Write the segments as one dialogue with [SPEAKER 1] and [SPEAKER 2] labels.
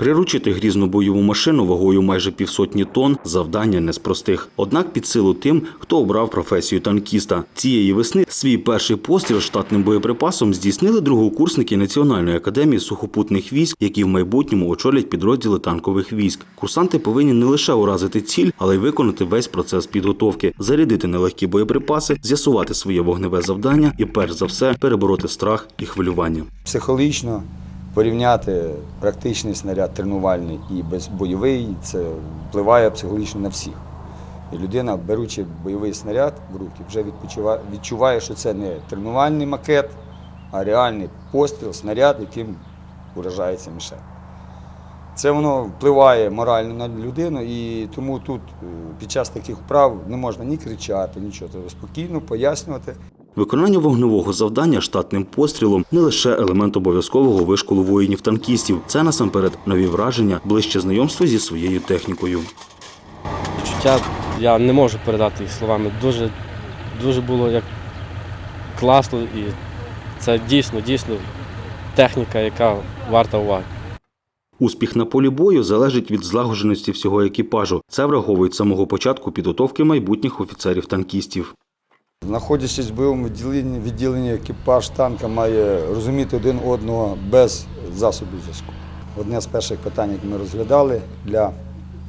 [SPEAKER 1] Приручити грізну бойову машину вагою майже півсотні тонн завдання не з простих. Однак під силу тим, хто обрав професію танкіста. Цієї весни свій перший постріл штатним боєприпасом здійснили другокурсники Національної академії сухопутних військ, які в майбутньому очолять підрозділи танкових військ. Курсанти повинні не лише уразити ціль, але й виконати весь процес підготовки, зарядити нелегкі боєприпаси, з'ясувати своє вогневе завдання і, перш за все, перебороти страх і хвилювання.
[SPEAKER 2] Психологічно порівняти практичний снаряд тренувальний і безбойовий, це впливає психологічно на всіх. І людина, беручи бойовий снаряд в руки, вже відчуває, що це не тренувальний макет, а реальний постріл, снаряд, яким уражається мішень. Це воно впливає морально на людину, і тому тут е, під час таких вправ не можна ні кричати, нічого. Треба спокійно пояснювати.
[SPEAKER 1] Виконання вогневого завдання штатним пострілом не лише елемент обов'язкового вишколу воїнів-танкістів. Це насамперед нові враження, ближче знайомство зі своєю технікою.
[SPEAKER 3] Відчуття я не можу передати їх словами. Дуже, дуже було як класно і це дійсно, дійсно техніка, яка варта уваги.
[SPEAKER 1] Успіх на полі бою залежить від злагодженості всього екіпажу. Це враховують з самого початку підготовки майбутніх офіцерів-танкістів.
[SPEAKER 2] Знаходячись в бойовому відділенні, відділенні екіпаж танка має розуміти один одного без засобів зв'язку. Одне з перших питань, які ми розглядали для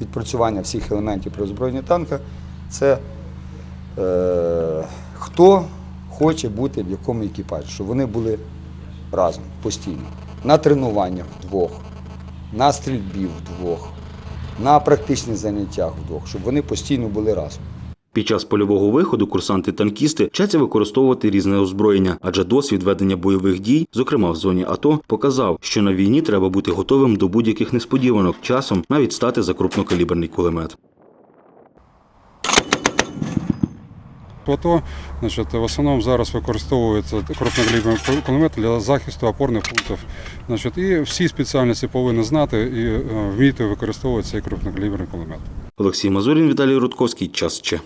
[SPEAKER 2] відпрацювання всіх елементів при озброєнні танка, це е, хто хоче бути в якому екіпажі, щоб вони були разом постійно. На тренуваннях вдвох, на стрільбі вдвох, на практичних заняттях вдвох, щоб вони постійно були разом.
[SPEAKER 1] Під час польового виходу курсанти-танкісти вчаться використовувати різне озброєння, адже досвід ведення бойових дій, зокрема в зоні АТО, показав, що на війні треба бути готовим до будь-яких несподіванок, часом навіть стати за крупнокаліберний кулемет.
[SPEAKER 4] АТО, значить, в основному зараз використовується крупноглібний кулемет для захисту опорних пунктів. Значить, і всі спеціальності повинні знати і е, вміти використовувати цей крупноглібний кулемет.
[SPEAKER 1] Олексій Мазурін, Віталій Рудковський. Час ще.